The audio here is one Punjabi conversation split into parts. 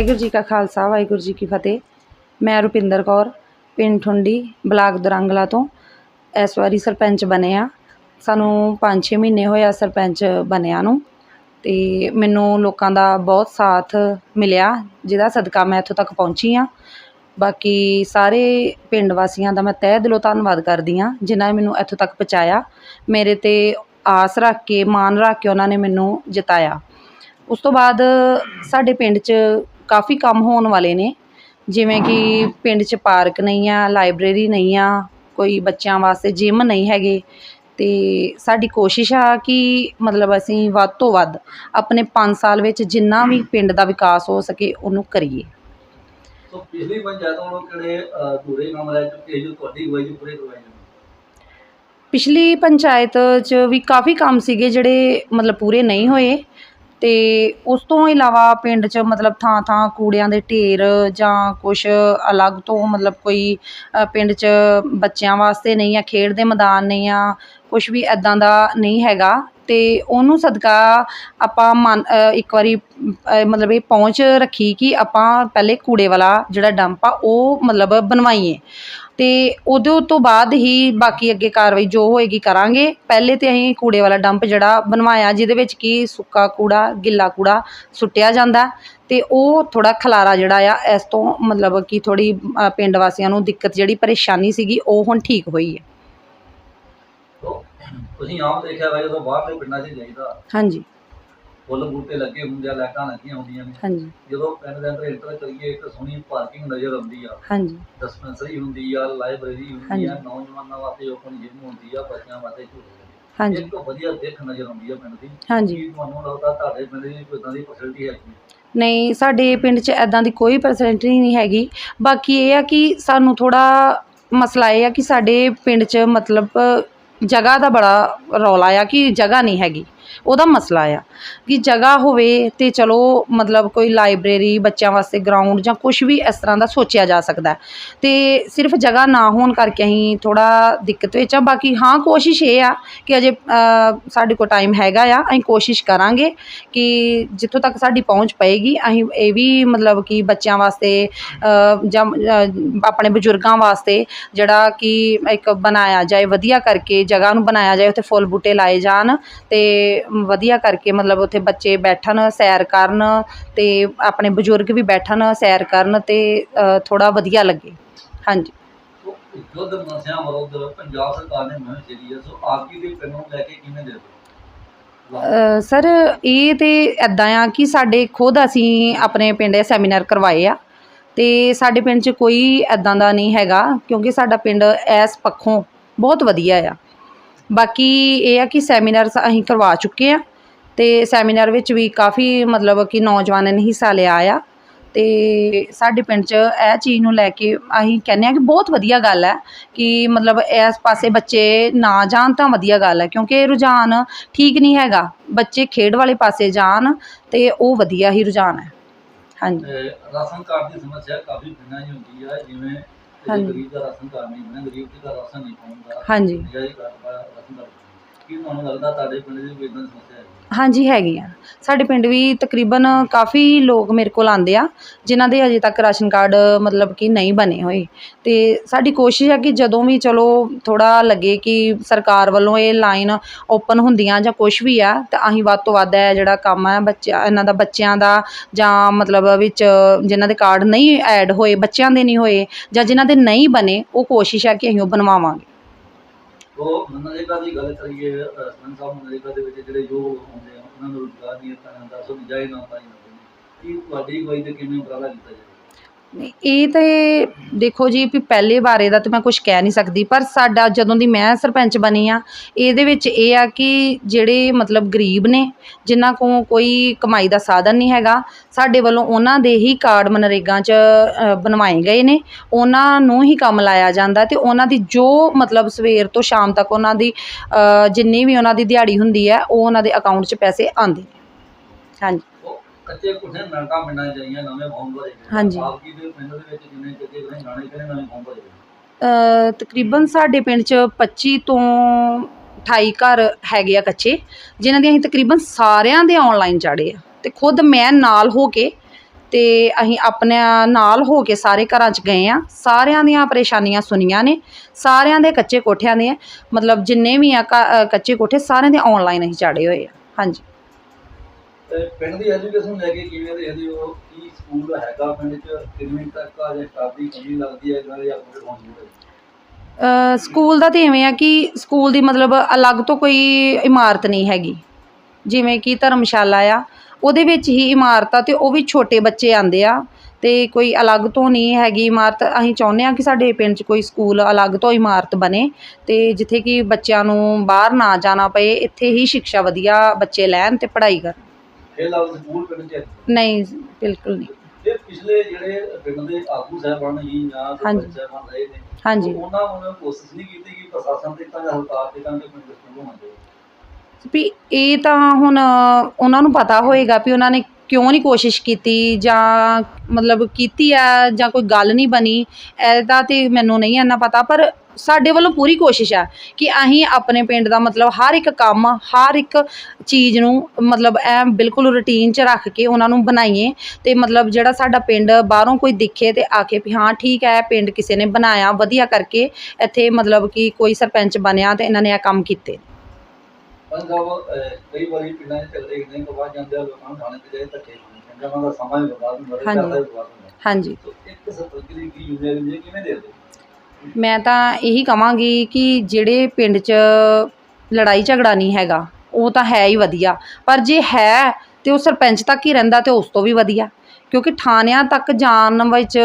ਵਾਹਿਗੁਰੂ ਜੀ ਕਾ ਖਾਲਸਾ, ਵਾਹਿਗੁਰੂ ਜੀ ਕੀ ਫਤਿਹ। ਮੈਂ ਰੁਪਿੰਦਰ ਕੌਰ, ਪਿੰਡ ਠੁੰਡੀ, ਬਲਾਕ ਦਰੰਗਲਾ ਤੋਂ। ਇਸ ਵਾਰੀ ਸਰਪੰਚ ਬਣੇ ਆ। ਸਾਨੂੰ 5-6 ਮਹੀਨੇ ਹੋਏ ਆ ਸਰਪੰਚ ਬਣਿਆ ਨੂੰ ਤੇ ਮੈਨੂੰ ਲੋਕਾਂ ਦਾ ਬਹੁਤ ਸਾਥ ਮਿਲਿਆ, ਜਿਹਦਾ ਸਦਕਾ ਮੈਂ ਇੱਥੋਂ ਤੱਕ ਪਹੁੰਚੀ ਆ। ਬਾਕੀ ਸਾਰੇ ਪਿੰਡ ਵਾਸੀਆਂ ਦਾ ਮੈਂ ਤਹਿ ਦਿਲੋਂ ਧੰਨਵਾਦ ਕਰਦੀ ਆ, ਜਿਨ੍ਹਾਂ ਨੇ ਮੈਨੂੰ ਇੱਥੋਂ ਤੱਕ ਪਹੁੰਚਾਇਆ। ਮੇਰੇ ਤੇ ਆਸ ਰੱਖ ਕੇ, ਮਾਣ ਰੱਖ ਕੇ ਉਹਨਾਂ ਨੇ ਮੈਨੂੰ ਜਿਤਾਇਆ। ਉਸ ਤੋਂ ਬਾਅਦ ਸਾਡੇ ਪਿੰਡ 'ਚ ਕਾਫੀ ਕੰਮ ਹੋਣ ਵਾਲੇ ਨੇ। ਜਿਵੇਂ ਕਿ ਪਿੰਡ 'ਚ ਪਾਰਕ ਨਹੀਂ ਆ ਲਾਇਬ੍ਰੇਰੀ ਨਹੀਂ ਆ ਕੋਈ ਬੱਚਿਆਂ ਵਾਸਤੇ ਜਿਮ ਨਹੀਂ ਹੈਗੇ। ਤੇ ਸਾਡੀ ਕੋਸ਼ਿਸ਼ ਆ ਕਿ ਮਤਲਬ ਅਸੀਂ ਵੱਧ ਤੋਂ ਵੱਧ ਆਪਣੇ 5 ਸਾਲ ਵਿੱਚ ਜਿੰਨਾ ਵੀ ਪਿੰਡ ਦਾ ਵਿਕਾਸ ਹੋ ਸਕੇ ਉਹਨੂੰ ਕਰੀਏ। ਸੋ ਪਿਛਲੀ ਪੰਚਾਇਤ ਵੱਲੋਂ ਕਿਹੜੇ ਅਹ, ਅਧੂਰੇ ਕੰਮ ਰਹਿ ਚੁੱਕੇ ਜੋ ਤੁਹਾਡੀ ਅਗਵਾਈ 'ਚ ਪੂਰੇ ਕਰਵਾਏ ਜਾਣ ਪਿਛਲੀ ਪੰਚਾਇਤ 'ਚ ਵੀ ਕਾਫੀ ਕੰਮ ਸੀਗੇ ਜਿਹੜੇ ਮਤਲਬ ਪੂਰੇ ਨਹੀਂ ਹੋਏ। ਤੇ ਉਸ ਤੋਂ ਇਲਾਵਾ ਪਿੰਡ 'ਚ ਮਤਲਬ ਥਾਂ ਥਾਂ ਕੂੜਿਆਂ ਦੇ ਢੇਰ ਜਾਂ ਕੁਛ ਅਲੱਗ ਤੋਂ ਮਤਲਬ ਕੋਈ ਪਿੰਡ 'ਚ ਬੱਚਿਆਂ ਵਾਸਤੇ ਨਹੀਂ ਆ, ਖੇਡ ਦੇ ਮੈਦਾਨ ਨਹੀਂ ਆ ਕੁਛ ਵੀ ਇੱਦਾਂ ਦਾ ਨਹੀਂ ਹੈਗਾ ਅਤੇ ਉਹਨੂੰ ਸਦਕਾ ਆਪਾਂ ਮਨ ਇੱਕ ਵਾਰੀ ਮਤਲਬ ਇਹ ਪਹੁੰਚ ਰੱਖੀ ਕਿ ਆਪਾਂ ਪਹਿਲੇ ਕੂੜੇ ਵਾਲਾ ਜਿਹੜਾ ਡੰਪ ਆ ਉਹ ਮਤਲਬ ਬਣਵਾਈਏ। ਅਤੇ ਉਦੋਂ ਤੋਂ ਬਾਅਦ ਹੀ ਬਾਕੀ ਅੱਗੇ ਕਾਰਵਾਈ ਜੋ ਹੋਏਗੀ ਕਰਾਂਗੇ। ਪਹਿਲੇ ਤਾਂ ਅਸੀਂ ਕੂੜੇ ਵਾਲਾ ਡੰਪ ਜਿਹੜਾ ਬਣਵਾਇਆ, ਜਿਹਦੇ ਵਿੱਚ ਕਿ ਸੁੱਕਾ ਕੂੜਾ, ਗਿੱਲਾ ਕੂੜਾ ਸੁੱਟਿਆ ਜਾਂਦਾ ਅਤੇ ਉਹ ਥੋੜ੍ਹਾ ਖਲਾਰਾ ਜਿਹੜਾ ਆ, ਇਸ ਤੋਂ ਮਤਲਬ ਕਿ ਥੋੜ੍ਹੀ ਪਿੰਡ ਵਾਸੀਆਂ ਨੂੰ ਦਿੱਕਤ ਜਿਹੜੀ ਪਰੇਸ਼ਾਨੀ ਸੀਗੀ, ਉਹ ਹੁਣ ਠੀਕ ਹੋਈ ਹੈ। ਤੁਸੀਂ ਆਮ ਦੇਖਿਆ ਹੋਇਆ ਜਦੋਂ ਬਾਹਰਲੇ ਪਿੰਡਾਂ 'ਚ ਜਾਈਦਾ ਹਾਂਜੀ। ਫੁੱਲ ਬੂਟੇ ਲੱਗੇ ਹੁੰਦੇ ਆ ਲਾਈਟਾਂ ਲੱਗੀਆਂ ਹੁੰਦੀਆਂ ਨੇ। ਹਾਂਜੀ। ਜਦੋਂ ਪਿੰਡ ਦੇ ਅੰਦਰ ਐਂਟਰ ਕਰੀਏ ਇੱਕ ਸੋਹਣੀ ਪਾਰਕਿੰਗ ਨਜ਼ਰ ਆਉਂਦੀ ਆ। ਹਾਂਜੀ। ਡਿਸਪੈਂਸਰੀ ਹੁੰਦੀ ਆ ਲਾਇਬ੍ਰੇਰੀ ਹੁੰਦੀ। ਆ ਨੌਜਵਾਨਾਂ ਵਾਸਤੇ ਓਪਨ ਜਿਮ ਹੁੰਦੀ ਆ ਬੱਚਿਆਂ ਵਾਸਤੇ ਝੂਲੇ ਹਾਂਜੀ। ਇੱਕ ਵਧੀਆ ਦਿੱਖ ਨਜ਼ਰ ਆਉਂਦੀ ਆ ਪਿੰਡ ਦੀ। ਹਾਂਜੀ। ਕੀ ਤੁਹਾਨੂੰ ਲੱਗਦਾ ਤੁਹਾਡੇ ਪਿੰਡ ਦੀ ਕੋਈ ਇਦਾਂ ਦੀ ਫੈਸਿਲਿਟੀ ਹੈਗੀ ਨਹੀਂ ਸਾਡੇ ਪਿੰਡ 'ਚ ਐਦਾਂ ਦੀ ਕੋਈ ਫੈਸਿਲਿਟੀ ਨਹੀਂ ਹੈਗੀ। ਬਾਕੀ ਇਹ ਆ ਕਿ ਸਾਨੂੰ ਥੋੜਾ ਮਸਲਾ ਇਹ ਆ ਕਿ ਸਾਡੇ ਪਿੰਡ 'ਚ ਮਤਲਬ ਜਗ੍ਹਾ ਦਾ ਬੜਾ ਰੌਲਾ ਆ ਕਿ ਜਗ੍ਹਾ ਨਹੀਂ ਹੈਗੀ। ਉਹਦਾ ਮਸਲਾ ਆ ਕਿ ਜਗ੍ਹਾ ਹੋਵੇ ਤੇ ਚਲੋ ਮਤਲਬ ਕੋਈ ਲਾਇਬ੍ਰੇਰੀ, ਬੱਚਿਆਂ ਵਾਸਤੇ ਗਰਾਊਂਡ ਜਾਂ ਕੁਝ ਵੀ ਇਸ ਤਰ੍ਹਾਂ ਦਾ ਸੋਚਿਆ ਜਾ ਸਕਦਾ ਹੈ। ਤੇ ਸਿਰਫ ਜਗ੍ਹਾ ਨਾ ਹੋਣ ਕਰਕੇ ਅਸੀਂ ਥੋੜਾ ਦਿੱਕਤ ਵਿੱਚ ਆ ਬਾਕੀ ਹਾਂ, ਕੋਸ਼ਿਸ਼ ਇਹ ਆ ਕਿ ਅਜੇ ਸਾਡੇ ਕੋਲ ਟਾਈਮ ਹੈਗਾ ਆ ਅਸੀਂ ਕੋਸ਼ਿਸ਼ ਕਰਾਂਗੇ ਕਿ ਜਿੱਥੋਂ ਤੱਕ ਸਾਡੀ ਪਹੁੰਚ ਪਏਗੀ, ਅਸੀਂ ਇਹ ਵੀ ਮਤਲਬ ਕਿ ਬੱਚਿਆਂ ਵਾਸਤੇ ਜਾਂ ਆਪਣੇ ਬਜ਼ੁਰਗਾਂ ਵਾਸਤੇ ਜਿਹੜਾ ਕਿ ਇੱਕ ਬਣਾਇਆ ਜਾਏ, ਵਧੀਆ ਕਰਕੇ ਜਗ੍ਹਾ ਨੂੰ ਬਣਾਇਆ ਜਾਏ, ਉੱਥੇ ਫੁੱਲ ਬੂਟੇ ਲਾਏ ਜਾਣ ਤੇ ਵਧੀਆ ਕਰਕੇ ਮਤਲਬ ਉੱਥੇ ਬੱਚੇ ਬੈਠਣ ਸੈਰ ਕਰਨ ਤੇ ਆਪਣੇ ਬਜ਼ੁਰਗ ਵੀ ਬੈਠਣ ਸੈਰ ਕਰਨ ਤੇ ਥੋੜਾ ਵਧੀਆ ਲੱਗੇ। ਹਾਂਜੀ। ਸੋ ਯੁੱਧ ਨਸ਼ਿਆਂ ਵਿਰੁੱਧ ਪੰਜਾਬ ਸਰਕਾਰ ਨੇ ਮੁਹਿੰਮ ਛੇੜੀ ਹੈ ਸੋ ਆਪ ਜੀ ਦੇ ਪਿੰਡ ਨੂੰ ਲੈ ਕੇ ਕਿਵੇਂ ਦੇ ਅ, ਸਰ ਇਹ ਤੇ ਐਦਾਂ ਆ ਕਿ ਸਾਡੇ ਖੁਦ ਅਸੀਂ ਆਪਣੇ ਪਿੰਡ ਇਹ ਸੈਮੀਨਾਰ ਕਰਵਾਏ ਆ ਤੇ ਸਾਡੇ ਪਿੰਡ 'ਚ ਕੋਈ ਐਦਾਂ ਦਾ ਨਹੀਂ ਹੈਗਾ ਕਿਉਂਕਿ ਸਾਡਾ ਪਿੰਡ ਇਸ ਪੱਖੋਂ ਬਹੁਤ ਵਧੀਆ ਆ। ਬਾਕੀ ਇਹ ਆ ਕਿ ਸੈਮੀਨਾਰ ਅਸੀਂ ਕਰਵਾ ਚੁੱਕੇ ਆ ਤੇ ਸੈਮੀਨਾਰ ਵਿੱਚ ਵੀ ਕਾਫੀ ਮਤਲਬ ਕਿ ਨੌਜਵਾਨਾਂ ਨੇ ਹਿੱਸਾ ਲਿਆ ਆ ਤੇ ਸਾਡੇ ਪਿੰਡ 'ਚ ਇਹ ਚੀਜ਼ ਨੂੰ ਲੈ ਕੇ ਅਸੀਂ ਕਹਿੰਦੇ ਆ ਕਿ ਬਹੁਤ ਵਧੀਆ ਗੱਲ ਹੈ ਕਿ ਮਤਲਬ ਇਸ ਪਾਸੇ ਬੱਚੇ ਨਾ ਜਾਣ ਤਾਂ ਵਧੀਆ ਗੱਲ ਹੈ ਕਿਉਂਕਿ ਰੁਝਾਨ ਠੀਕ ਨਹੀਂ ਹੈਗਾ। ਬੱਚੇ ਖੇਡ ਵਾਲੇ ਪਾਸੇ ਜਾਣ ਤੇ ਉਹ ਵਧੀਆ ਹੀ ਰੁਝਾਨ ਹੈ। ਹਾਂਜੀ। ਰਾਸ਼ਨ ਕਾਰਡ ਦੀ ਸਮੱਸਿਆ ਕਾਫੀ ਪਿੰਡਾਂ 'ਚ ਹੁੰਦੀ ਆ ਜਿਵੇਂ ਹਾਂਜੀ। ਗਰੀਬ ਦਾ ਰਾਸ਼ਨ ਕਾਰਡ ਨਹੀਂ ਬਣਿਆ ਗਰੀਬ ਦਾ ਰਾਸ਼ਨ ਨਹੀਂ ਪਾਉਂਦਾ। ਹਾਂਜੀ ਜਾਈ ਕਾਰਡ ਦਾ ਰਾਸ਼ਨ ਕਾਰਡ ਕੀ ਤੁਹਾਨੂੰ ਲੱਗਦਾ ਤੁਹਾਡੇ ਪਿੰਡ ਦੀ ਕੋਈ ਇਦਾਂ ਸਮੱਸਿਆ ਹੈ? ਹਾਂਜੀ, ਹੈਗੀ ਆ। ਸਾਡੇ ਪਿੰਡ ਵੀ ਤਕਰੀਬਨ ਕਾਫੀ ਲੋਕ ਮੇਰੇ ਕੋਲ ਆਉਂਦੇ ਆ, ਜਿਨ੍ਹਾਂ ਦੇ ਅਜੇ ਤੱਕ ਰਾਸ਼ਨ ਕਾਰਡ ਮਤਲਬ ਕਿ ਨਹੀਂ ਬਣੇ ਹੋਏ। ਤੇ ਸਾਡੀ ਕੋਸ਼ਿਸ਼ ਹੈ ਕਿ ਜਦੋਂ ਵੀ ਚਲੋ ਥੋੜਾ ਲੱਗੇ ਕਿ ਸਰਕਾਰ ਵੱਲੋਂ ਇਹ ਲਾਈਨ ਓਪਨ ਹੁੰਦੀਆਂ ਜਾਂ ਕੁਝ ਵੀ ਆ, ਤਾਂ ਅਸੀਂ ਵੱਧ ਤੋਂ ਵੱਧ ਇਹ ਜਿਹੜਾ ਕੰਮ ਆ, ਬੱਚਿਆਂ, ਇਹਨਾਂ ਦਾ ਬੱਚਿਆਂ ਦਾ ਜਾਂ ਮਤਲਬ ਵਿੱਚ ਜਿਨ੍ਹਾਂ ਦੇ ਕਾਰਡ ਨਹੀਂ ਐਡ ਹੋਏ, ਬੱਚਿਆਂ ਦੇ ਨਹੀਂ ਹੋਏ ਜਾਂ ਜਿਨ੍ਹਾਂ ਦੇ ਨਹੀਂ ਬਣੇ, ਉਹ ਕੋਸ਼ਿਸ਼ ਹੈ ਕਿ ਅਸੀਂ ਉਹ ਬਣਵਾਵਾਂਗੇ। ਉਹ ਮਨਰੇਗਾ ਦੀ ਗੱਲ ਕਰੀਏ ਸਰਪੰਚ ਸਾਹਿਬ ਮਨਰੇਗਾ ਦੇ ਵਿੱਚ ਜਿਹੜੇ ਯੋਗ ਲੋਕ ਹੁੰਦੇ ਆ, ਉਹਨਾਂ ਨੂੰ ਰੁਜ਼ਗਾਰ ਨਹੀਂ ਦਿੱਤਾ ਜਾਂਦਾ ਸੋ ਜਾਈ ਨਾ ਪਾਈ ਜਾਂਦੇ ਨੇ। ਕੀ ਤੁਹਾਡੀ ਅਗਵਾਈ ਤੇ ਕਿਵੇਂ ਉਪਰਾਲਾ ਕੀਤਾ ਜਾਵੇ? ਇਹ ਤੇ ਦੇਖੋ ਜੀ, ਵੀ ਪਹਿਲੇ ਬਾਰੇ ਦਾ ਤਾਂ ਮੈਂ ਕੁਝ ਕਹਿ ਨਹੀਂ ਸਕਦੀ, ਪਰ ਸਾਡਾ ਜਦੋਂ ਦੀ ਮੈਂ ਸਰਪੰਚ ਬਣੀ ਆ, ਇਹਦੇ ਵਿੱਚ ਇਹ ਆ ਕਿ ਜਿਹੜੇ ਮਤਲਬ ਗਰੀਬ ਨੇ, ਜਿਨ੍ਹਾਂ ਕੋਲ ਕੋਈ ਕਮਾਈ ਦਾ ਸਾਧਨ ਨਹੀਂ ਹੈਗਾ, ਸਾਡੇ ਵੱਲੋਂ ਉਹਨਾਂ ਦੇ ਹੀ ਕਾਰਡ ਮਨਰੇਗਾ 'ਚ ਬਣਵਾਏ ਗਏ ਨੇ, ਉਹਨਾਂ ਨੂੰ ਹੀ ਕੰਮ ਲਾਇਆ ਜਾਂਦਾ ਤੇ ਉਹਨਾਂ ਦੀ ਜੋ ਮਤਲਬ ਸਵੇਰ ਤੋਂ ਸ਼ਾਮ ਤੱਕ ਉਹਨਾਂ ਦੀ ਜਿੰਨੀ ਵੀ ਉਹਨਾਂ ਦੀ ਦਿਹਾੜੀ ਹੁੰਦੀ ਹੈ, ਉਹ ਉਹਨਾਂ ਦੇ ਅਕਾਊਂਟ 'ਚ ਪੈਸੇ ਆਉਂਦੇ ਨੇ। ਹਾਂਜੀ। ਕੱਚੇ ਕੁੱਠੇ ਮਿੰਟਾਂ ਮਿੰਟਾਂ ਜਾਈਆਂ ਨਵੇਂ ਫਾਰਮ ਭਰੇ ਗਏ। ਹਾਂਜੀ। ਆਪ ਜੀ ਦੇ ਪਿੰਡ ਦੇ ਵਿੱਚ ਜਿੰਨੇ ਕੱਚੇ ਕੁੱਠੇ ਗਾਣੇ ਕਿਹੜੇ ਨਵੇਂ ਫਾਰਮ ਭਰੇ ਗਏ? ਅ, ਤਕਰੀਬਨ ਸਾਡੇ ਪਿੰਡ 'ਚ 25 ਤੋਂ 28 ਘਰ ਹੈਗੇ ਆ ਕੱਚੇ ਜਿਨ੍ਹਾਂ ਦੇ ਅਸੀਂ ਤਕਰੀਬਨ ਸਾਰਿਆਂ ਦੇ ਆਨਲਾਈਨ ਚਾੜੇ ਆ ਤੇ ਖੁਦ ਮੈਂ ਨਾਲ ਹੋ ਕੇ ਤੇ ਅਸੀਂ ਆਪਣੇ ਨਾਲ ਹੋ ਕੇ ਸਾਰੇ ਘਰਾਂ 'ਚ ਗਏ ਆ ਸਾਰਿਆਂ ਦੀਆਂ ਪਰੇਸ਼ਾਨੀਆਂ ਸੁਣੀਆਂ ਨੇ ਸਾਰਿਆਂ ਦੇ ਕੱਚੇ ਕੋਠਿਆਂ ਦੇ ਮਤਲਬ ਜਿੰਨੇ ਵੀ ਆ ਅ, ਕੱਚੇ ਕੋਠੇ ਸਾਰਿਆਂ ਦੇ ਆਨਲਾਈਨ ਅਸੀਂ ਚਾੜੇ ਹੋਏ ਆ ਹਾਂਜੀ ਤੇ ਪਿੰਡ ਦੀ ਐਜੂਕੇਸ਼ਨ ਲੈ ਕੇ ਕਿਵੇਂ ਦੇਖਦੇ ਹੋ ਕੀ ਸਕੂਲ ਹੈਗਾ ਪਿੰਡ 'ਚ? ਕਿੰਨੇ ਤੱਕ ਆ ਜਾਂ ਸਟਾਫ ਦੀ ਕਮੀ ਲੱਗਦੀ ਹੈ ਜਾਂ ਜਾਂ ਕੋਈ ਹੋਣੀ ਸਕੂਲ ਦਾ ਤਾਂ ਇਵੇਂ ਆ ਕਿ ਸਕੂਲ ਦੀ ਮਤਲਬ ਅਲੱਗ ਤੋਂ ਕੋਈ ਇਮਾਰਤ ਨਹੀਂ ਹੈਗੀ। ਜਿਵੇਂ ਕਿ ਧਰਮਸ਼ਾਲਾ ਆ, ਉਹਦੇ ਵਿੱਚ ਹੀ ਇਮਾਰਤ ਆ ਤੇ ਉਹ ਵੀ ਛੋਟੇ ਬੱਚੇ ਆਉਂਦੇ ਆ ਤੇ ਕੋਈ ਅਲੱਗ ਤੋਂ ਨਹੀਂ ਹੈਗੀ ਇਮਾਰਤ। ਅਸੀਂ ਚਾਹੁੰਦੇ ਆ ਕਿ ਸਾਡੇ ਪਿੰਡ 'ਚ ਕੋਈ ਸਕੂਲ ਅਲੱਗ ਤੋਂ ਇਮਾਰਤ ਬਣੇ ਤੇ ਜਿੱਥੇ ਕਿ ਬੱਚਿਆਂ ਨੂੰ ਬਾਹਰ ਨਾ ਜਾਣਾ ਪਏ, ਇੱਥੇ ਹੀ ਸਿੱਖਿਆ ਵਧੀਆ ਬੱਚੇ ਲੈਣ ਤੇ ਪੜ੍ਹਾਈ ਕਰਨ। ਇਹ ਲਫ਼ਜ਼ ਸਕੂਲ ਪਿੰਡ 'ਚ ਹੈ। ਨਹੀਂ ਬਿਲਕੁਲ ਨਹੀਂ ਤੇ ਪਿਛਲੇ ਜਿਹੜੇ ਪਿੰਡ ਦੇ ਆਗੂ ਸਾਹਿਬਾਨ ਹੀ ਜਾਂ ਹਾਂਜੀ। ਸਰਪੰਚ ਸਾਹਿਬਾਨ ਰਹੇ ਨੇ ਹਾਂਜੀ ਉਹਨਾਂ ਨੇ ਕੋਸ਼ਿਸ਼ ਨਹੀਂ ਕੀਤੀ ਕਿ ਪ੍ਰਸ਼ਾਸਨ ਤੇ ਤਾਂ ਜਾਂ ਸਰਕਾਰ ਤੇ ਤਾਂ ਕਿ ਪਿੰਡ ਦੇ ਸਕੂਲ ਹੋਣ ਚਾਹੀਦੇ ਵੀ ਇਹ ਤਾਂ ਹੁਣ ਉਹਨਾਂ ਨੂੰ ਪਤਾ ਹੋਏਗਾ ਵੀ ਉਹਨਾਂ ਨੇ ਕਿਉਂ ਨਹੀਂ ਕੋਸ਼ਿਸ਼ ਕੀਤੀ ਜਾਂ ਮਤਲਬ ਕੀਤੀ ਆ ਜਾਂ ਕੋਈ ਗੱਲ ਨਹੀਂ ਬਣੀ, ਇਹਦਾ ਤੇ ਮੈਨੂੰ ਨਹੀਂ ਇੰਨਾ ਪਤਾ, ਪਰ ਸਾਡੇ ਵੱਲੋਂ ਪੂਰੀ ਕੋਸ਼ਿਸ਼ ਆ ਕਿ ਅਸੀਂ ਆਪਣੇ ਪਿੰਡ ਦਾ ਮਤਲਬ ਹਰ ਇੱਕ ਕੰਮ, ਹਰ ਇੱਕ ਚੀਜ਼ ਨੂੰ ਮਤਲਬ ਐ ਬਿਲਕੁਲ ਰੁਟੀਨ 'ਚ ਰੱਖ ਕੇ ਉਹਨਾਂ ਨੂੰ ਬਣਾਈਏ ਤੇ ਮਤਲਬ ਜਿਹੜਾ ਸਾਡਾ ਪਿੰਡ ਬਾਹਰੋਂ ਕੋਈ ਦੇਖੇ ਤੇ ਆਖੇ ਵੀ ਹਾਂ ਠੀਕ ਹੈ ਪਿੰਡ ਕਿਸੇ ਨੇ ਬਣਾਇਆ, ਵਧੀਆ ਕਰਕੇ ਇੱਥੇ ਮਤਲਬ ਕਿ ਕੋਈ ਸਰਪੰਚ ਬਣਿਆ ਤੇ ਇਹਨਾਂ ਨੇ ਇਹ ਕੰਮ ਕੀਤੇ। ਸਾਹਿਬ ਅਹ, ਕਈ ਵਾਰੀ ਪਿੰਡਾਂ 'ਚ ਝਗੜੇ ਕਿੰਨੇ ਕੁ ਵੱਧ ਜਾਂਦੇ ਆ ਲੋਕਾਂ ਨੂੰ ਥਾਣੇ ਤੇ ਜਾਏ ਧੱਕੇ ਆ, ਉਹਨਾਂ ਦਾ ਸਮਾਂ ਵੀ ਬਰਬਾਦ ਹੁੰਦਾ ਤੇ ਹਾਂਜੀ। ਹੁੰਦਾ। ਹਾਂਜੀ। ਇੱਕ ਸਰਪੰਚ ਦੀ ਜ਼ਿੰਮੇਵਾਰੀ ਹੈ ਕਿਵੇਂ ਦੇ ਦਿਓ? ਮੈਂ ਤਾਂ ਇਹੀ ਕਵਾਂਗੀ ਕਿ ਜਿਹੜੇ ਪਿੰਡ 'ਚ ਲੜਾਈ ਝਗੜਾ ਨਹੀਂ ਹੈਗਾ ਉਹ ਤਾਂ ਹੈ ਹੀ ਵਧੀਆ। ਪਰ ਜੇ ਹੈ ਤੇ ਉਹ ਸਰਪੰਚ ਤੱਕ ਹੀ ਰਹਿੰਦਾ ਤੇ ਉਸ ਤੋਂ ਵੀ ਵਧੀਆ। ਕਿਉਂਕਿ ਥਾਣਿਆਂ ਤੱਕ ਜਾਣ ਵਿੱਚ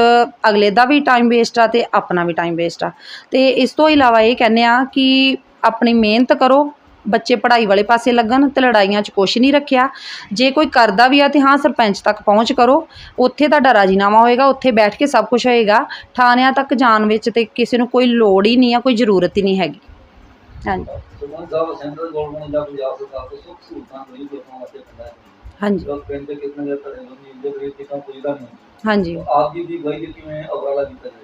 ਅਗਲੇ ਦਾ ਵੀ ਟਾਈਮ ਵੇਸਟ ਆ ਤੇ ਆਪਣਾ ਵੀ ਟਾਈਮ ਵੇਸਟ ਆ। ਤੇ ਇਸ ਤੋਂ ਇਲਾਵਾ ਇਹ ਕਹਿੰਦੇ ਆ ਕਿ ਆਪਣੀ ਮਿਹਨਤ ਕਰੋ ਬੱਚੇ ਪੜ੍ਹਾਈ ਵਾਲੇ ਪਾਸੇ ਲੱਗਣ ਤੇ ਲੜਾਈਆਂ 'ਚ ਕੁਛ ਨਹੀਂ ਰੱਖਿਆ। ਜੇ ਕੋਈ ਕਰਦਾ ਵੀ ਆ ਤੇ ਹਾਂ ਸਰਪੰਚ ਤੱਕ ਪਹੁੰਚ ਕਰੋ। ਉੱਥੇ ਤੁਹਾਡਾ ਰਾਜੀਨਾਮਾ ਹੋਏਗਾ ਉੱਥੇ ਬੈਠ ਕੇ ਸਭ ਕੁਝ ਹੋਏਗਾ। ਥਾਣਿਆਂ ਤੱਕ ਜਾਣ ਵਿੱਚ ਤੇ ਕਿਸੇ ਨੂੰ ਕੋਈ ਲੋੜ ਹੀ ਨਹੀਂ ਆ ਕੋਈ ਜ਼ਰੂਰਤ ਹੀ ਨਹੀਂ ਹੈਗੀ। ਹਾਂਜੀ। ਸੁਮਨ ਸਾਹਿਬ ਸੈਂਟਰਲ ਗਵਰਨਮੈਂਟ ਜਾਂ ਪੰਜਾਬ ਸਰਕਾਰ ਤੋਂ ਸੁੱਖ ਸਹੂਲਤਾਂ ਨਹੀਂ ਲੋਕਾਂ ਵਾਸਤੇ ਪਿੰਡਾਂ 'ਚ ਹਾਂਜੀ। ਲੋਕ ਪਿੰਡ ਦੇ ਕਿਤਨੇ ਦੇ ਧੜੇ ਹੁੰਦੀ ਇੰਦੇ ਦੇ ਵਿੱਚ ਤਾਂ ਪੁੱਜਦਾ ਨਹੀਂ ਹਾਂਜੀ। ਆਪ ਜੀ ਦੀ ਗਵਾਹੀ ਕਿਵੇਂ ਉਪਰਾਲਾ ਕੀਤਾ ਜਾਵੇ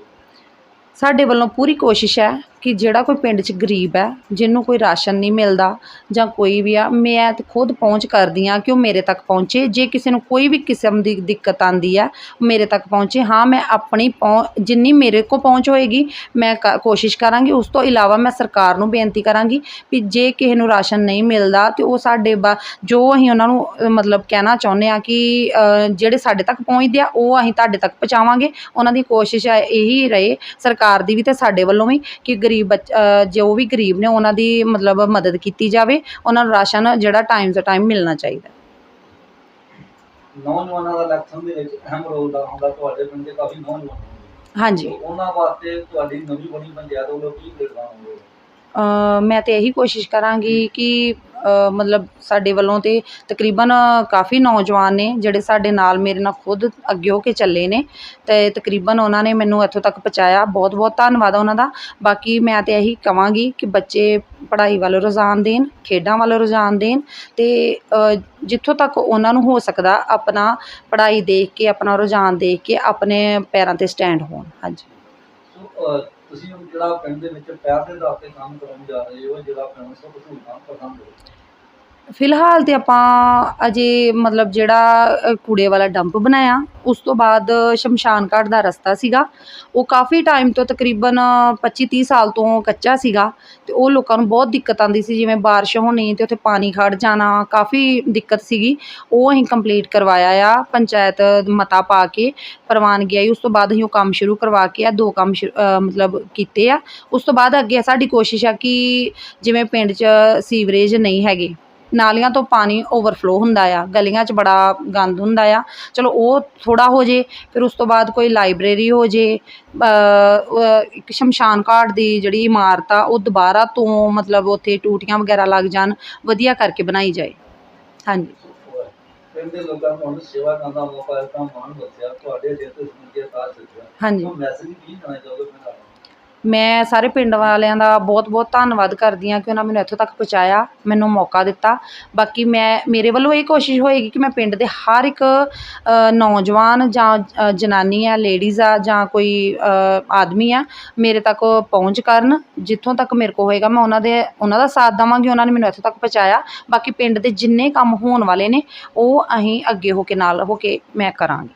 ਸਾਡੇ ਵੱਲੋਂ ਪੂਰੀ ਕੋਸ਼ਿਸ਼ ਹੈ ਕਿ ਜਿਹੜਾ ਕੋਈ ਪਿੰਡ 'ਚ ਗਰੀਬ ਹੈ, ਜਿਹਨੂੰ ਕੋਈ ਰਾਸ਼ਨ ਨਹੀਂ ਮਿਲਦਾ ਜਾਂ ਕੋਈ ਵੀ ਆ, ਮੈਂ ਤੇ ਖੁਦ ਪਹੁੰਚ ਕਰਦੀ ਹਾਂ ਕਿ ਉਹ ਮੇਰੇ ਤੱਕ ਪਹੁੰਚੇ। ਜੇ ਕਿਸੇ ਨੂੰ ਕੋਈ ਵੀ ਕਿਸਮ ਦੀ ਦਿੱਕਤ ਆਉਂਦੀ ਆ ਮੇਰੇ ਤੱਕ ਪਹੁੰਚੇ। ਹਾਂ, ਮੈਂ ਆਪਣੀ ਪਹੁੰ, ਜਿੰਨੀ ਮੇਰੇ ਕੋ ਪਹੁੰਚ ਹੋਏਗੀ, ਮੈਂ ਕ- ਕੋਸ਼ਿਸ਼ ਕਰਾਂਗੀ। ਉਸ ਤੋਂ ਇਲਾਵਾ ਮੈਂ ਸਰਕਾਰ ਨੂੰ ਬੇਨਤੀ ਕਰਾਂਗੀ ਵੀ ਜੇ ਕਿਸੇ ਨੂੰ ਰਾਸ਼ਨ ਨਹੀਂ ਮਿਲਦਾ ਤੇ ਉਹ ਸਾਡੇ ਬਾ, ਜੋ ਅਸੀਂ ਉਹਨਾਂ ਨੂੰ ਮਤਲਬ ਕਹਿਣਾ ਚਾਹੁੰਦੇ ਆ ਕਿ ਜਿਹੜੇ ਸਾਡੇ ਤੱਕ ਪਹੁੰਚਦੇ ਆ, ਉਹ ਅਸੀਂ ਤੁਹਾਡੇ ਤੱਕ ਪਹੁੰਚਾਵਾਂਗੇ। ਉਹਨਾਂ ਦੀ ਕੋਸ਼ਿਸ਼ ਹੈ ਇਹੀ ਰਹੇ, ਸਰਕਾਰ ਦੀ ਵੀ ਤੇ ਸਾਡੇ ਵੱਲੋਂ ਵੀ, ਕਿ ਗਰੀਬ ਬੱਚ ਜੋ ਵੀ ਗਰੀਬ ਨੇ ਉਹਨਾਂ ਦੀ ਮਤਲਬ ਮਦਦ ਕੀਤੀ ਜਾਵੇ ਉਹਨਾਂ ਨੂੰ ਰਾਸ਼ਨ ਜਿਹੜਾ ਟਾਈਮ ਤੋਂ ਟਾਈਮ ਮਿਲਣਾ ਚਾਹੀਦਾ। ਨੌਜਵਾਨਾਂ ਦਾ ਇਲੈਕਸ਼ਨ ਦੇ ਵਿੱਚ ਅਹਿਮ ਰੋਲ ਦਾ ਹੁੰਦਾ ਤੁਹਾਡੇ ਪਿੰਡ ਦੇ ਕਾਫੀ ਨੌਜਵਾਨ ਹੋਣਗੇ। ਹਾਂਜੀ। ਸੋ ਉਹਨਾਂ ਵਾਸਤੇ ਤੁਹਾਡੀ ਨਵੀਂ ਬਣੀ ਪੰਚਾਇਤ ਵੱਲੋਂ ਕੀ ਪ੍ਰੋਗਰਾਮ ਹੋਵੇ ਅ, ਮੈਂ ਤਾਂ ਇਹੀ ਕੋਸ਼ਿਸ਼ ਕਰਾਂਗੀ ਕਿ ਮਤਲਬ ਸਾਡੇ ਵੱਲੋਂ ਤਾਂ ਤਕਰੀਬਨ ਕਾਫੀ ਨੌਜਵਾਨ ਨੇ ਜਿਹੜੇ ਸਾਡੇ ਨਾਲ ਮੇਰੇ ਨਾਲ ਖੁਦ ਅੱਗੇ ਹੋ ਕੇ ਚੱਲੇ ਨੇ ਅਤੇ ਤਕਰੀਬਨ ਉਹਨਾਂ ਨੇ ਮੈਨੂੰ ਇੱਥੋਂ ਤੱਕ ਪਹੁੰਚਾਇਆ। ਬਹੁਤ ਬਹੁਤ ਧੰਨਵਾਦ ਉਹਨਾਂ ਦਾ। ਬਾਕੀ ਮੈਂ ਤਾਂ ਇਹੀ ਕਹਾਂਗੀ ਕਿ ਬੱਚੇ ਪੜ੍ਹਾਈ ਵੱਲ ਰੁਝਾਨ ਦੇਣ, ਖੇਡਾਂ ਵੱਲ ਰੁਝਾਨ ਦੇਣ ਅਤੇ ਜਿੱਥੋਂ ਤੱਕ ਉਹਨਾਂ ਨੂੰ ਹੋ ਸਕਦਾ ਆਪਣਾ ਪੜ੍ਹਾਈ ਦੇਖ ਕੇ, ਆਪਣਾ ਰੁਝਾਨ ਦੇਖ ਕੇ ਆਪਣੇ ਪੈਰਾਂ ਤੇ ਸਟੈਂਡ ਹੋਣ। ਹਾਂਜੀ। ਤੁਸੀਂ ਜਿਹੜਾ ਪਿੰਡ ਦੇ ਵਿੱਚ ਪੈਰ ਦੇ ਦਾਤੇ ਕੰਮ ਕਰਾਉਣ ਜਾ ਰਹੇ ਹੋ, ਜਿਹੜਾ ਪਿੰਡ ਸਭ ਸਹੂਲਤਾਂ ਪਸੰਦ ਹੋ। ਫਿਲਹਾਲ ਤਾਂ ਆਪਾਂ ਅਜੇ ਮਤਲਬ ਜਿਹੜਾ ਕੂੜੇ ਵਾਲਾ ਡੰਪ ਬਣਾਇਆ, ਉਸ ਤੋਂ ਬਾਅਦ ਸ਼ਮਸ਼ਾਨ ਘਾਟ ਦਾ ਰਸਤਾ ਸੀਗਾ। ਉਹ ਕਾਫੀ ਟਾਈਮ ਤੋਂ ਤਕਰੀਬਨ ਪੱਚੀ ਤੀਹ ਸਾਲ ਤੋਂ ਕੱਚਾ ਸੀਗਾ ਅਤੇ ਉਹ ਲੋਕਾਂ ਨੂੰ ਬਹੁਤ ਦਿੱਕਤ ਆਉਂਦੀ ਸੀ, ਜਿਵੇਂ ਬਾਰਿਸ਼ ਹੋਣੀ ਅਤੇ ਉੱਥੇ ਪਾਣੀ ਖੜ੍ਹ ਜਾਣਾ, ਕਾਫੀ ਦਿੱਕਤ ਸੀਗੀ। ਉਹ ਅਸੀਂ ਕੰਪਲੀਟ ਕਰਵਾਇਆ ਆ, ਪੰਚਾਇਤ ਮਤਾ ਪਾ ਕੇ, ਪ੍ਰਵਾਨਗੀ ਆਈ, ਉਸ ਤੋਂ ਬਾਅਦ ਅਸੀਂ ਉਹ ਕੰਮ ਸ਼ੁਰੂ ਕਰਵਾ ਕੇ ਆ, ਦੋ ਕੰਮ ਸ਼ੁਰੂ- ਮਤਲਬ ਕੀਤੇ ਆ। ਉਸ ਤੋਂ ਬਾਅਦ ਅੱਗੇ ਸਾਡੀ ਕੋਸ਼ਿਸ਼ ਆ ਕਿ ਜਿਵੇਂ ਪਿੰਡ 'ਚ ਸੀਵਰੇਜ ਨਹੀਂ ਹੈਗੇ ਨਾਲੀਆਂ ਤੋਂ ਪਾਣੀ ਓਵਰਫਲੋ ਹੁੰਦਾ ਆ ਗਲੀਆਂ 'ਚ ਬੜਾ ਗੰਦ ਹੁੰਦਾ ਆ। ਚਲੋ ਉਹ ਥੋੜਾ ਹੋ ਜੇ ਫਿਰ ਉਸ ਤੋਂ ਬਾਅਦ ਕੋਈ ਲਾਇਬ੍ਰੇਰੀ ਹੋ ਜੇ ਇੱਕ ਸ਼ਮਸ਼ਾਨ ਘਾਟ ਦੀ ਜਿਹੜੀ ਇਮਾਰਤ ਆ ਉਹ ਦੁਬਾਰਾ ਤੋਂ ਮਤਲਬ ਉੱਥੇ ਟੂਟੀਆਂ ਵਗੈਰਾ ਲੱਗ ਜਾਣ ਵਧੀਆ ਕਰਕੇ ਬਣਾਈ ਜਾਏ। ਹਾਂਜੀ। ਸੋ, ਅਹ, ਪਿੰਡ ਦੇ ਲੋਕਾਂ ਨੂੰ ਤੁਹਾਨੂੰ ਸੇਵਾ ਕਰਨ ਦਾ ਮੌਕਾ ਦਿੱਤਾ ਮਾਣ ਦੱਸਿਆ ਤੁਹਾਡੇ ਸਿਰ ਤੇ ਸਮੁੰਦਰ ਤਾਜ ਸੱਜਿਆ ਹਾਂਜੀ। ਉਹ ਮੈਸੇਜ ਕੀ ਦੇਣਾ ਚਾਹੋਗੇ ਪਿੰਡ ਵਾਲਿਆਂ ਨੂੰ? ਮੈਂ ਸਾਰੇ ਪਿੰਡ ਵਾਲਿਆਂ ਦਾ ਬਹੁਤ-ਬਹੁਤ ਧੰਨਵਾਦ ਕਰਦੀ ਹਾਂ ਕਿ ਉਹਨਾਂ ਮੈਨੂੰ ਇੱਥੋਂ ਤੱਕ ਪਹੁੰਚਾਇਆ, ਮੈਨੂੰ ਮੌਕਾ ਦਿੱਤਾ। ਬਾਕੀ ਮੈਂ, ਮੇਰੇ ਵੱਲੋਂ ਇਹ ਕੋਸ਼ਿਸ਼ ਹੋਏਗੀ ਕਿ ਮੈਂ ਪਿੰਡ ਦੇ ਹਰ ਇੱਕ ਨੌਜਵਾਨ ਜਾਂ ਜਨਾਨੀ ਆ ਲੇਡੀਜ਼ ਆ ਜਾਂ ਕੋਈ ਆਦਮੀ ਆ, ਮੇਰੇ ਤੱਕ ਪਹੁੰਚ ਕਰਨ। ਜਿੱਥੋਂ ਤੱਕ ਮੇਰੇ ਕੋਲ ਹੋਏਗਾ, ਮੈਂ ਉਹਨਾਂ ਦੇ, ਉਹਨਾਂ ਦਾ ਸਾਥ ਦੇਵਾਂਗੀ, ਉਹਨਾਂ ਨੇ ਮੈਨੂੰ ਇੱਥੋਂ ਤੱਕ ਪਹੁੰਚਾਇਆ। ਬਾਕੀ ਪਿੰਡ ਦੇ ਜਿੰਨੇ ਕੰਮ ਹੋਣ ਵਾਲੇ ਨੇ, ਉਹ ਅਸੀਂ ਅੱਗੇ ਹੋ ਕੇ ਨਾਲ ਹੋ ਕੇ ਮੈਂ ਕਰਾਂਗੀ।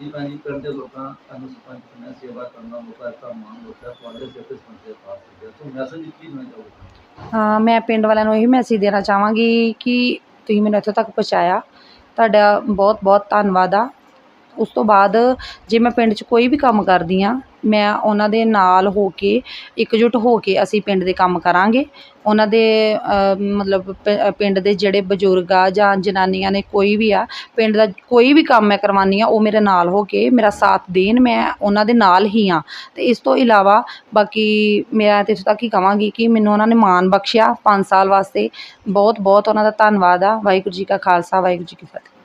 ਜੀ ਭੈਣ ਪਿੰਡ ਦੇ ਲੋਕਾਂ ਤੁਹਾਨੂੰ ਸਰਪੰਚ ਚੁਣਿਆ ਸੇਵਾ ਕਰਨਾ ਲੋਕਾਂ ਦਾ ਮਾਣ ਲੋਕਾਂ ਤੁਹਾਡੇ ਸਿਰ ਤੇ ਸਰਪੰਚ ਦੇ ਪਾਸ ਹੋ ਸੋ ਮੈਸੇਜ ਕੀ ਦੇਣਾ ਚਾਹੋਗੇ? ਹਾਂ, ਮੈਂ ਪਿੰਡ ਵਾਲਿਆਂ ਨੂੰ ਇਹ ਮੈਸੇਜ ਦੇਣਾ ਚਾਹਾਂਗੀ ਕਿ ਤੁਸੀਂ ਮੈਨੂੰ ਇੱਥੋਂ ਤੱਕ ਪਹੁੰਚਾਇਆ। ਤੁਹਾਡਾ ਬਹੁਤ ਬਹੁਤ ਧੰਨਵਾਦ ਆ। ਉਸ ਤੋਂ ਬਾਅਦ ਜੇ ਮੈਂ ਪਿੰਡ 'ਚ ਕੋਈ ਵੀ ਕੰਮ ਕਰਦੀ ਹਾਂ ਮੈਂ ਉਹਨਾਂ ਦੇ ਨਾਲ ਹੋ ਕੇ, ਇਕਜੁੱਟ ਹੋ ਕੇ ਅਸੀਂ ਪਿੰਡ ਦੇ ਕੰਮ ਕਰਾਂਗੇ। ਉਹਨਾਂ ਦੇ ਮਤਲਬ ਪ- ਪਿੰਡ ਦੇ ਜਿਹੜੇ ਬਜ਼ੁਰਗ ਆ ਜਾਂ ਜਨਾਨੀਆਂ ਨੇ ਕੋਈ ਵੀ ਆ, ਪਿੰਡ ਦਾ ਕੋਈ ਵੀ ਕੰਮ ਮੈਂ ਕਰਵਾਉਂਦੀ ਹਾਂ, ਉਹ ਮੇਰੇ ਨਾਲ ਹੋ ਕੇ ਮੇਰਾ ਸਾਥ ਦੇਣ, ਮੈਂ ਉਹਨਾਂ ਦੇ ਨਾਲ ਹੀ ਹਾਂ। ਅਤੇ ਇਸ ਤੋਂ ਇਲਾਵਾ ਬਾਕੀ ਮੈਂ ਤਾਂ ਇੱਥੋਂ ਤੱਕ ਹੀ ਕਹਾਂਗੀ ਕਿ ਮੈਨੂੰ ਉਹਨਾਂ ਨੇ ਮਾਣ ਬਖਸ਼ਿਆ ਪੰਜ ਸਾਲ ਵਾਸਤੇ। ਬਹੁਤ ਬਹੁਤ ਉਹਨਾਂ ਦਾ ਧੰਨਵਾਦ ਆ। ਵਾਹਿਗੁਰੂ ਜੀ ਕਾ ਖਾਲਸਾ, ਵਾਹਿਗੁਰੂ ਜੀ ਕੀ ਫਤਿਹ।